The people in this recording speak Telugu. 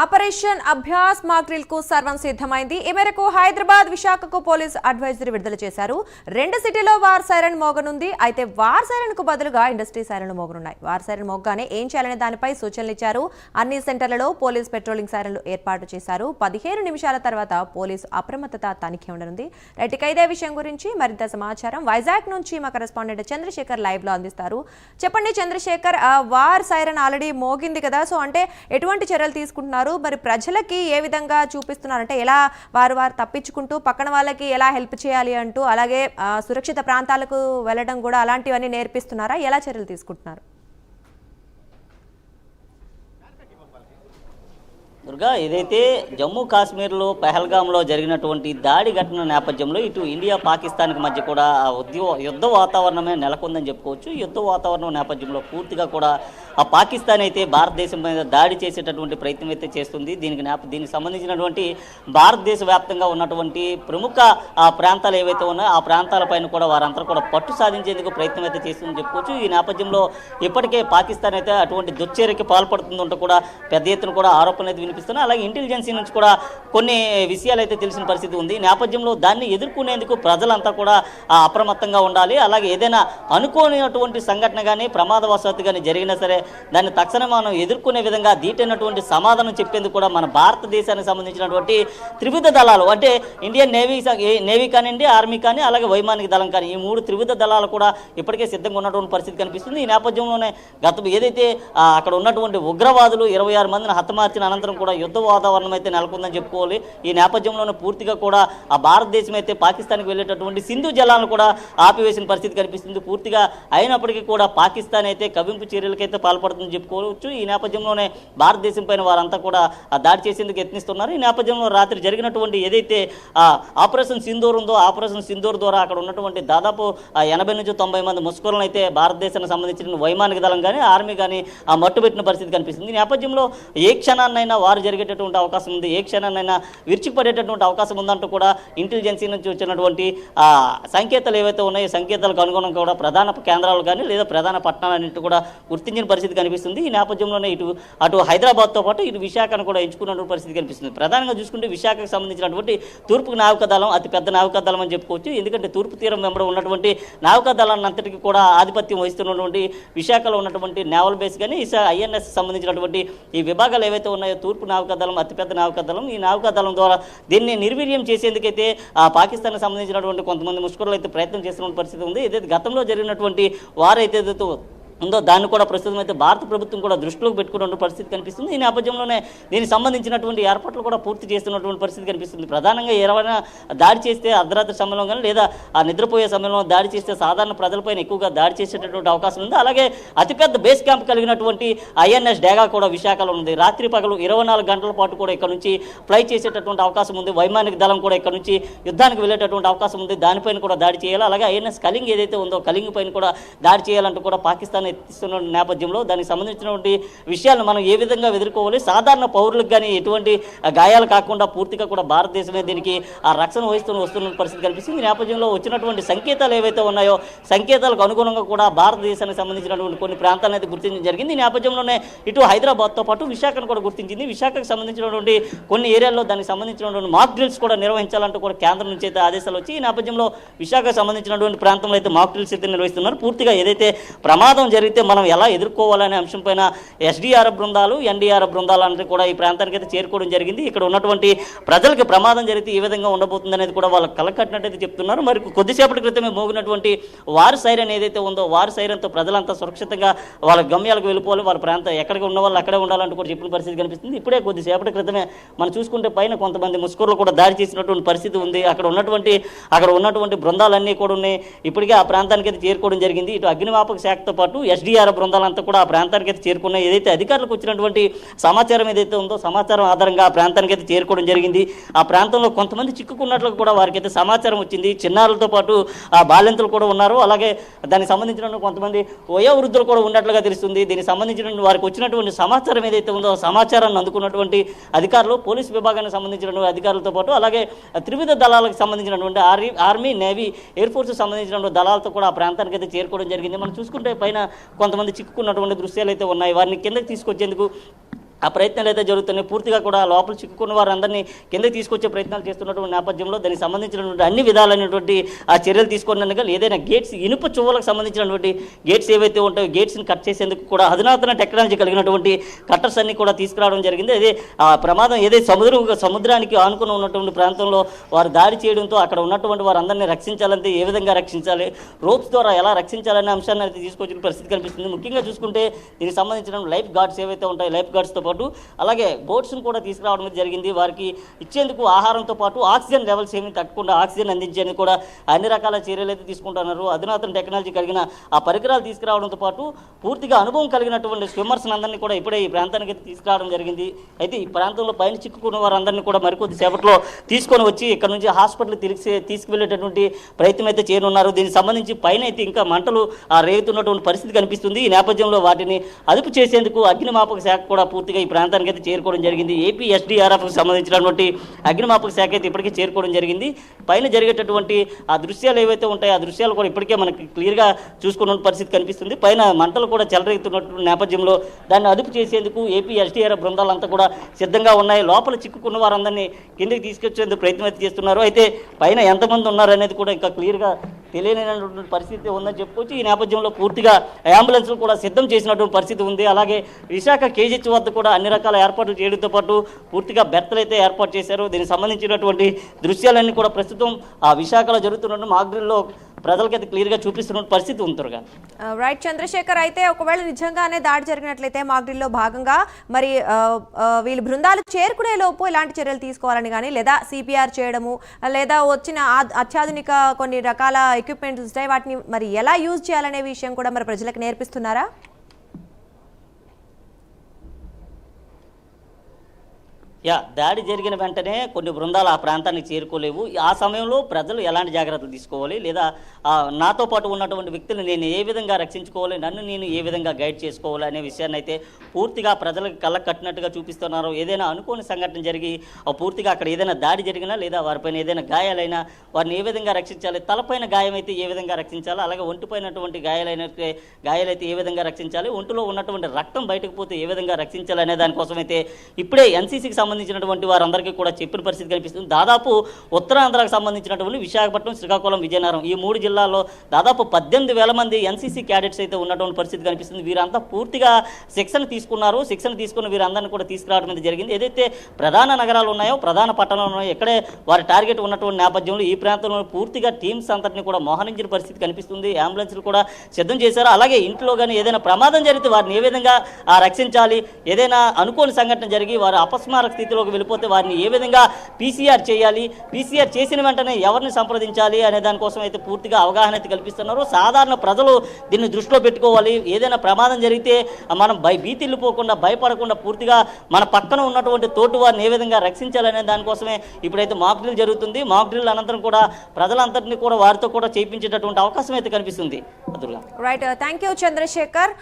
ఆపరేషన్ అభ్యాస్ మాక్రిల్కు సర్వం సిద్ధమైంది. ఈ మేరకు హైదరాబాద్ విశాఖకు పోలీస్ అడ్వైజరీ విడుదల చేశారు. రెండు సిటీలో వార్ సైరన్ మోగనుంది. అయితే వార్ సైరన్కు బదులుగా ఇండస్ట్రీ సైరన్లు మోగనున్నాయి. వార్ సైరన్ మోగగానే ఏం చేయాలనే దానిపై సూచనలు ఇచ్చారు. అన్ని సెంటర్లలో పోలీస్ పెట్రోలింగ్ సైరన్లు ఏర్పాటు చేశారు. పదిహేను నిమిషాల తర్వాత పోలీసు అప్రమత్తత తనిఖీ ఉండనుంది. రైట్కి ఇదే విషయం గురించి మరింత సమాచారం. వైజాగ్ నుంచి మా కరెస్పాండెంట్ చంద్రశేఖర్ లైవ్లో అందిస్తారు. చెప్పండి చంద్రశేఖర్ వార్ సైరన్ ఆల్రెడీ మోగింది కదా. సో అంటే ఎటువంటి చర్యలు తీసుకుంటున్నారు? మరి ప్రజలకి ఏ విధంగా చూపిస్తున్నారు అంటే ఎలా వారు వారు తప్పించుకుంటూ పక్కన వాళ్ళకి ఎలా హెల్ప్ చేయాలి అంటూ అలాగే సురక్షిత ప్రాంతాలకు వెళ్ళడం కూడా అలాంటివన్నీ నేర్పిస్తున్నారా? ఎలా చర్యలు తీసుకుంటున్నారు? దుర్గా ఏదైతే జమ్మూ కాశ్మీర్లో పెహల్గాంలో జరిగినటువంటి దాడి ఘటన నేపథ్యంలో ఇటు ఇండియా పాకిస్తాన్కి మధ్య కూడా ఆ ఉద్యో యుద్ధ వాతావరణమే నెలకొందని చెప్పుకోవచ్చు. యుద్ధ వాతావరణం నేపథ్యంలో పూర్తిగా కూడా ఆ పాకిస్తాన్ అయితే భారతదేశం మీద దాడి చేసేటటువంటి ప్రయత్నం అయితే చేస్తుంది. దీనికి నేప దీనికి సంబంధించినటువంటి భారతదేశ వ్యాప్తంగా ఉన్నటువంటి ప్రముఖ ఆ ప్రాంతాలు ఏవైతే ఉన్నాయో ఆ ప్రాంతాలపైన కూడా వారంతా కూడా పట్టు సాధించేందుకు ప్రయత్నం అయితే చేస్తుందని చెప్పుకోవచ్చు. ఈ నేపథ్యంలో ఇప్పటికే పాకిస్తాన్ అయితే అటువంటి దుశ్చర్యకి పాల్పడుతుందంటూ కూడా పెద్ద ఎత్తున కూడా ఆరోపణలు అయితే అలాగే ఇంటెలిజెన్సీ నుంచి కూడా కొన్ని విషయాలు అయితే తెలిసిన పరిస్థితి ఉంది. నేపథ్యంలో దాన్ని ఎదుర్కొనేందుకు ప్రజలంతా కూడా అప్రమత్తంగా ఉండాలి. అలాగే ఏదైనా అనుకోనిటువంటి సంఘటన కానీ ప్రమాదవశాత్తు కానీ జరిగినా సరే దాన్ని తక్షణం మనం ఎదుర్కొనే విధంగా దీటైనటువంటి సమాధానం చెప్పేందుకు కూడా మన భారతదేశానికి సంబంధించినటువంటి త్రివిధ దళాలు అంటే ఇండియన్ నేవీ నేవీ కానివ్వండి ఆర్మీ కానీ అలాగే వైమానిక దళం కానీ ఈ మూడు త్రివిధ దళాలు కూడా ఇప్పటికే సిద్ధంగా ఉన్నటువంటి పరిస్థితి కనిపిస్తుంది. ఈ నేపథ్యంలోనే గత ఏదైతే అక్కడ ఉన్నటువంటి ఉగ్రవాదులు ఇరవై ఆరు మందిని హతమార్చిన అనంతరం కూడా యుద్ధ వాతావరణం అయితే నెలకొందని చెప్పుకోవాలి. ఈ నేపథ్యంలోనే పూర్తిగా కూడా ఆ భారతదేశం అయితే పాకిస్తాన్కి వెళ్ళేటటువంటి సింధు జలాలను కూడా ఆపివేసిన పరిస్థితి కనిపిస్తుంది. పూర్తిగా అయినప్పటికీ కూడా పాకిస్తాన్ అయితే కవింపు చర్యలకైతే పాల్పడుతుందని చెప్పుకోవచ్చు. ఈ నేపథ్యంలోనే భారతదేశం పైన వారంతా కూడా ఆ దాడి చేసేందుకు యత్నిస్తున్నారు. ఈ నేపథ్యంలో రాత్రి జరిగినటువంటి ఏదైతే ఆ ఆపరేషన్ సింధూర్ ఉందో ఆపరేషన్ సింధూర్ ద్వారా అక్కడ ఉన్నటువంటి దాదాపు ఎనభై నుంచి తొంభై మంది ముస్కూలను అయితే భారతదేశానికి సంబంధించిన వైమానిక దళం కానీ ఆర్మీ కానీ ఆ మట్టుబెట్టిన పరిస్థితి కనిపిస్తుంది. ఈ నేపథ్యంలో ఏ క్షణాన్నైనా వారు జరిగేటటువంటి అవకాశం ఉంది. ఏ క్షణాన్నైనా విరిచిపడేటటువంటి అవకాశం ఉందంటూ కూడా ఇంటెలిజెన్సీ నుంచి వచ్చినటువంటి సంకేతాలు ఏవైతే ఉన్నాయో సంకేతాలకు అనుగుణంగా కూడా ప్రధాన కేంద్రాలు కానీ లేదా ప్రధాన పట్టణాలన్నింటి కూడా గుర్తించిన పరిస్థితి కనిపిస్తుంది. ఈ నేపథ్యంలోనే ఇటు అటు హైదరాబాద్తో పాటు ఇటు విశాఖను కూడా ఎంచుకున్నటువంటి పరిస్థితి కనిపిస్తుంది. ప్రధానంగా చూసుకుంటే విశాఖకు సంబంధించినటువంటి తూర్పు నావికాదళం అతి పెద్ద నావికా దళం అని చెప్పుకోవచ్చు. ఎందుకంటే తూర్పు తీరం వెంబడి ఉన్నటువంటి నావికా దళాన్ని అంతటికి కూడా ఆధిపత్యం వహిస్తున్నటువంటి విశాఖలో ఉన్నటువంటి నేవల్ బేస్ కానీ ఐఎన్ఎస్ సంబంధించినటువంటి ఈ విభాగాలు ఏవైతే ఉన్నాయో తూర్పు నావికా దళం అతిపెద్ద నావికా దళం ఈ నావికా దళం ద్వారా దీన్ని నిర్వీర్యం చేసేందుకైతే ఆ పాకిస్తాన్కి సంబంధించినటువంటి కొంతమంది ముష్కరులు అయితే ప్రయత్నం చేస్తున్న పరిస్థితి ఉంది. ఏదైతే గతంలో జరిగినటువంటి వారైతే ఉందో దాన్ని కూడా ప్రస్తుతం అయితే భారత ప్రభుత్వం కూడా దృష్టిలోకి పెట్టుకున్న పరిస్థితి కనిపిస్తుంది. ఈ నేపథ్యంలోనే దీనికి సంబంధించినటువంటి ఏర్పాట్లు కూడా పూర్తి చేస్తున్నటువంటి పరిస్థితి కనిపిస్తుంది. ప్రధానంగా ఎవరైనా దాడి చేస్తే అర్ధరాత్రి సమయంలో కానీ లేదా ఆ నిద్రపోయే సమయంలో దాడి చేస్తే సాధారణ ప్రజలపైన ఎక్కువగా దాడి చేసేటటువంటి అవకాశం ఉంది. అలాగే అతిపెద్ద బేస్ క్యాంప్ కలిగినటువంటి ఐఎన్ఎస్ డేగా కూడా విశాఖలో ఉంది. రాత్రి పగలు ఇరవై నాలుగు గంటల పాటు కూడా ఇక్కడ నుంచి ఫ్లై చేసేటటువంటి అవకాశం ఉంది. వైమానిక దళం కూడా ఇక్కడ నుంచి యుద్ధానికి వెళ్ళేటటువంటి అవకాశం ఉంది. దానిపైన కూడా దాడి చేయాలి. అలాగే ఐఎన్ఎస్ కలింగ్ ఏదైతే ఉందో కలింగ్ పైన కూడా దాడి చేయాలంటూ కూడా పాకిస్తాన్ ఎత్తిస్తున్న నేపథ్యంలో దానికి సంబంధించినటువంటి విషయాలను మనం ఏ విధంగా ఎదుర్కోవాలి సాధారణ పౌరులకు కానీ ఎటువంటి గాయాలు కాకుండా పూర్తిగా కూడా భారతదేశమే దీనికి ఆ రక్షణ వహిస్తున్న వస్తున్న పరిస్థితి కనిపిస్తుంది. ఈ నేపథ్యంలో వచ్చినటువంటి సంకేతాలు ఏవైతే ఉన్నాయో సంకేతాలకు అనుగుణంగా కూడా భారతదేశానికి సంబంధించినటువంటి కొన్ని ప్రాంతాలను అయితే గుర్తించడం జరిగింది. ఈ నేపథ్యంలోనే ఇటు హైదరాబాద్తో పాటు విశాఖను కూడా గుర్తించింది. విశాఖకు సంబంధించినటువంటి కొన్ని ఏరియాల్లో దానికి సంబంధించినటువంటి మాక్ డ్రిల్స్ కూడా నిర్వహించాలంటూ కూడా కేంద్రం నుంచి అయితే ఆదేశాలు వచ్చి ఈ నేపథ్యంలో విశాఖకు సంబంధించినటువంటి ప్రాంతంలో అయితే మాక్ డ్రిల్స్ అయితే నిర్వహిస్తున్నారు. పూర్తిగా ఏదైతే ప్రమాదం జరిగితే మనం ఎలా ఎదుర్కోవాలనే అంశం పైన ఎస్డీఆర్ఎఫ్ బృందాలు ఎన్డీఆర్ బృందాలు అంటే కూడా ఈ ప్రాంతానికి అయితే చేరుకోవడం జరిగింది. ఇక్కడ ఉన్నటువంటి ప్రజలకు ప్రమాదం జరిగితే ఏ విధంగా ఉండబోతుంది అనేది కూడా వాళ్ళు కలకట్టినట్టయితే చెప్తున్నారు. మరి కొద్దిసేపటి క్రితమే మోగినటువంటి వారు సైరన్ ఏదైతే ఉందో వారు సైరన్తో ప్రజలంతా సురక్షితంగా వాళ్ళ గమ్యాలకు వెళ్ళిపోవాలి. వాళ్ళ ప్రాంతం ఎక్కడికి ఉన్న వాళ్ళు అక్కడే ఉండాలంటూ కూడా చెప్పిన పరిస్థితి కనిపిస్తుంది. ఇప్పుడే కొద్దిసేపటి క్రితమే మనం చూసుకుంటే పైన కొంతమంది ముస్కూర్లు కూడా దారి చేసినటువంటి పరిస్థితి ఉంది. అక్కడ ఉన్నటువంటి అక్కడ ఉన్నటువంటి బృందాలన్నీ కూడా ఉన్నాయి. ఇప్పటికే ఆ ప్రాంతానికి అయితే చేరుకోవడం జరిగింది. ఇటు అగ్నిమాపక శాఖతో పాటు ఎస్డీఆర్ బృందాలంతా కూడా ఆ ప్రాంతానికి అయితే చేరుకున్నాయి ఏదైతే అధికారులకు వచ్చినటువంటి సమాచారం ఏదైతే ఉందో సమాచారం ఆధారంగా ఆ ప్రాంతానికి అయితే చేరుకోవడం జరిగింది. ఆ ప్రాంతంలో కొంతమంది చిక్కుకున్నట్లు కూడా వారికి అయితే సమాచారం వచ్చింది. చిన్నారులతో పాటు ఆ బాలింతలు కూడా ఉన్నారు. అలాగే దానికి సంబంధించిన కొంతమంది వయోవృద్ధులు కూడా ఉన్నట్లుగా తెలుస్తుంది. దీనికి సంబంధించిన వారికి వచ్చినటువంటి సమాచారం ఏదైతే ఉందో సమాచారాన్ని అందుకున్నటువంటి అధికారులు పోలీస్ విభాగానికి సంబంధించినటువంటి అధికారులతో పాటు అలాగే త్రివిధ దళాలకు సంబంధించినటువంటి army army navy air force సంబంధించినటువంటి దళాలతో కూడా ఆ ప్రాంతానికి అయితే చేరుకోవడం జరిగింది. మనం చూసుకుంటే పైన కొంతమంది చిక్కుకున్నటువంటి దృశ్యాలు అయితే ఉన్నాయి. వారిని కిందకి తీసుకొచ్చేందుకు ఆ ప్రయత్నాలు అయితే జరుగుతున్నాయి. పూర్తిగా కూడా లోపల చిక్కుకున్న వారందరినీ కిందకి తీసుకొచ్చే ప్రయత్నాలు చేస్తున్నటువంటి నేపథ్యంలో దానికి సంబంధించినటువంటి అన్ని విధాలైనటువంటి ఆ చర్యలు తీసుకున్నట్టుగా ఏదైనా గేట్స్ ఇనుప చువ్వలకు సంబంధించినటువంటి గేట్స్ ఏవైతే ఉంటాయో గేట్స్ని కట్ చేసేందుకు కూడా అధునాతన టెక్నాలజీ కలిగినటువంటి కట్టర్స్ అన్ని కూడా తీసుకురావడం జరిగింది. అదే ఆ ప్రమాదం ఏదైతే సముద్రం సముద్రానికి ఆనుకుని ఉన్నటువంటి ప్రాంతంలో వారు దాడి చేయడంతో అక్కడ ఉన్నటువంటి వారందరినీ రక్షించాలంటే ఏ విధంగా రక్షించాలి రోప్స్ ద్వారా ఎలా రక్షించాలనే అంశాన్ని అయితే తీసుకొచ్చిన పరిస్థితి కనిపిస్తుంది. ముఖ్యంగా చూసుకుంటే దీనికి సంబంధించిన లైఫ్ గార్డ్స్ ఏవైతే ఉంటాయో లైఫ్ గార్డ్స్తో పాటు అలాగే బోట్స్ను కూడా తీసుకురావడం జరిగింది. వారికి ఇచ్చేందుకు ఆహారంతో పాటు ఆక్సిజన్ లెవెల్స్ ఏమీ తట్టకుండా ఆక్సిజన్ అందించేందుకు కూడా అన్ని రకాల చర్యలు అయితే తీసుకుంటున్నారు. అధునాతన టెక్నాలజీ కలిగిన ఆ పరికరాలు తీసుకురావడంతో పాటు పూర్తిగా అనుభవం కలిగినటువంటి స్విమ్మర్స్ అందరినీ కూడా ఇప్పుడే ఈ ప్రాంతానికి అయితే తీసుకురావడం జరిగింది. అయితే ఈ ప్రాంతంలో పైన చిక్కుకున్న వారందరినీ కూడా మరికొద్ది సేపట్లో తీసుకొని వచ్చి ఇక్కడ నుంచి హాస్పిటల్ తిరిగి తీసుకువెళ్ళేటటువంటి ప్రయత్నం అయితే చేయనున్నారు. దీనికి సంబంధించి పైన అయితే ఇంకా మంటలు ఆ రేగుతున్నటువంటి పరిస్థితి కనిపిస్తుంది. ఈ నేపథ్యంలో వాటిని అదుపు చేసేందుకు అగ్నిమాపక శాఖ కూడా పూర్తిగా ఈ ప్రాంతానికి అయితే చేరుకోవడం జరిగింది. ఏపీ ఎస్డీఆర్ఎఫ్కి సంబంధించినటువంటి అగ్నిమాపక శాఖ అయితే ఇప్పటికే చేరుకోవడం జరిగింది. పైన జరిగేటటువంటి ఆ దృశ్యాలు ఏవైతే ఉంటాయో ఆ దృశ్యాలు కూడా ఇప్పటికే మనకి క్లియర్గా చూసుకున్న పరిస్థితి కనిపిస్తుంది. పైన మంటలు కూడా చెలరేగుతున్నటువంటి నేపథ్యంలో దాన్ని అదుపు చేసేందుకు ఏపీ ఎస్డీఆర్ఎఫ్ బృందాలంతా కూడా సిద్ధంగా ఉన్నాయి. లోపల చిక్కుకున్న వారందరినీ కిందకి తీసుకొచ్చేందుకు ప్రయత్నం అయితే చేస్తున్నారు. అయితే పైన ఎంతమంది ఉన్నారు అనేది కూడా ఇంకా క్లియర్గా తెలియనటువంటి పరిస్థితి ఉందని చెప్పుకోవచ్చు. ఈ నేపథ్యంలో పూర్తిగా అంబులెన్స్లు కూడా సిద్ధం చేసినటువంటి పరిస్థితి ఉంది. అలాగే విశాఖ కేజీహెచ్ వద్ద కూడా అన్ని రకాల ఏర్పాట్లు చేయడంతో పాటు పూర్తిగా బెర్తలు అయితే ఏర్పాటు చేశారు. దీనికి సంబంధించినటువంటి దృశ్యాలన్నీ కూడా ప్రస్తుతం ఆ విశాఖలో జరుగుతున్న మాగ్రిల్లో ప్రజలకైతే క్లియర్గా చూపిస్తున్న పరిస్థితి ఉంది రైట్ uh, చంద్రశేఖర్ అయితే ఒకవేళ నిజంగానే దాడి జరిగినట్లయితే మాగ్రిల్లో భాగంగా మరి uh, uh, వీళ్ళు బృందాలు చేరుకునే లోపు ఇలాంటి చర్యలు తీసుకోవాలని కానీ లేదా సిపిఆర్ చేయడము లేదా వచ్చిన అత్యాధునిక కొన్ని రకాల ఎక్విప్మెంట్స్ ఉంటాయి వాటిని మరి ఎలా యూజ్ చేయాలనే విషయం కూడా మరి ప్రజలకు నేర్పిస్తున్నారా? యా దాడి జరిగిన వెంటనే కొన్ని బృందాలు ఆ ప్రాంతానికి చేరుకోలేవు. ఆ సమయంలో ప్రజలు ఎలాంటి జాగ్రత్తలు తీసుకోవాలి? లేదా నాతో పాటు ఉన్నటువంటి వ్యక్తులు నేను ఏ విధంగా రక్షించుకోవాలి? నన్ను నేను ఏ విధంగా గైడ్ చేసుకోవాలి? అనే విషయాన్ని అయితే పూర్తిగా ప్రజలకు కళ్ళ కట్టినట్టుగా చూపిస్తున్నారు. ఏదైనా అనుకోని సంఘటన జరిగి ఆ పూర్తిగా అక్కడ ఏదైనా దాడి జరిగినా లేదా వారిపైన ఏదైనా గాయాలైనా వారిని ఏ విధంగా రక్షించాలి? తలపైన గాయం అయితే ఏ విధంగా రక్షించాలి? అలాగే ఒంటిపైనటువంటి గాయాలైన గాయాలైతే ఏ విధంగా రక్షించాలి? ఒంటిలో ఉన్నటువంటి రక్తం బయటకు పోతే ఏ విధంగా రక్షించాలి అనే దానికోసం అయితే ఇప్పుడే ఎన్సీసీకి సంబంధించినటువంటి వారందరికీ కూడా చెప్పిన పరిస్థితి కనిపిస్తుంది. దాదాపు ఉత్తరాంధ్రకు సంబంధించినటువంటి విశాఖపట్నం శ్రీకాకుళం విజయనగరం ఈ మూడు జిల్లాల్లో దాదాపు పద్దెనిమిది వేల మంది ఎన్సీసీ క్యాడెట్స్ అయితే ఉన్నటువంటి పరిస్థితి కనిపిస్తుంది. వీరంతా పూర్తిగా శిక్షణ తీసుకున్నారు. శిక్షణ తీసుకున్న వీరందరినీ కూడా తీసుకురావడం అనేది జరిగింది. ఏదైతే ప్రధాన నగరాలు ఉన్నాయో ప్రధాన పట్టణాలు ఉన్నాయో ఇక్కడే వారి టార్గెట్ ఉన్నటువంటి నేపథ్యంలో ఈ ప్రాంతంలో పూర్తిగా టీమ్స్ అంతటిని కూడా మోహరించిన పరిస్థితి కనిపిస్తుంది. అంబులెన్స్లు కూడా సిద్ధం చేశారు. అలాగే ఇంట్లో కానీ ఏదైనా ప్రమాదం జరిగితే వారిని ఏ విధంగా రక్షించాలి? ఏదైనా అనుకోని సంఘటన జరిగి వారు అపస్మారక స్థితిలోకి వెళ్ళిపోతే వారిని ఏ విధంగా పీసీఆర్ చేయాలి? పీసీఆర్ చేసిన వెంటనే ఎవరిని సంప్రదించాలి అనే దానికోసం అయితే పూర్తిగా అవగాహన అయితే కల్పిస్తున్నారు సాధారణ ప్రజలు దీన్ని దృష్టిలో పెట్టుకోవాలి. ఏదైనా ప్రమాదం జరిగితే మనం భయ భీతిల్లిపోకుండా భయపడకుండా పూర్తిగా మన పక్కన ఉన్నటువంటి తోటి వారిని ఏ విధంగా రక్షించాలనే దానికోసమే ఇప్పుడైతే మాక్ డ్రిల్ జరుగుతుంది. మాక్ డ్రిల్ అనంతరం కూడా ప్రజలందరినీ కూడా వారితో కూడా చేయించేటటువంటి అవకాశం అయితే కనిపిస్తుంది. Right thank you Chandrasekhar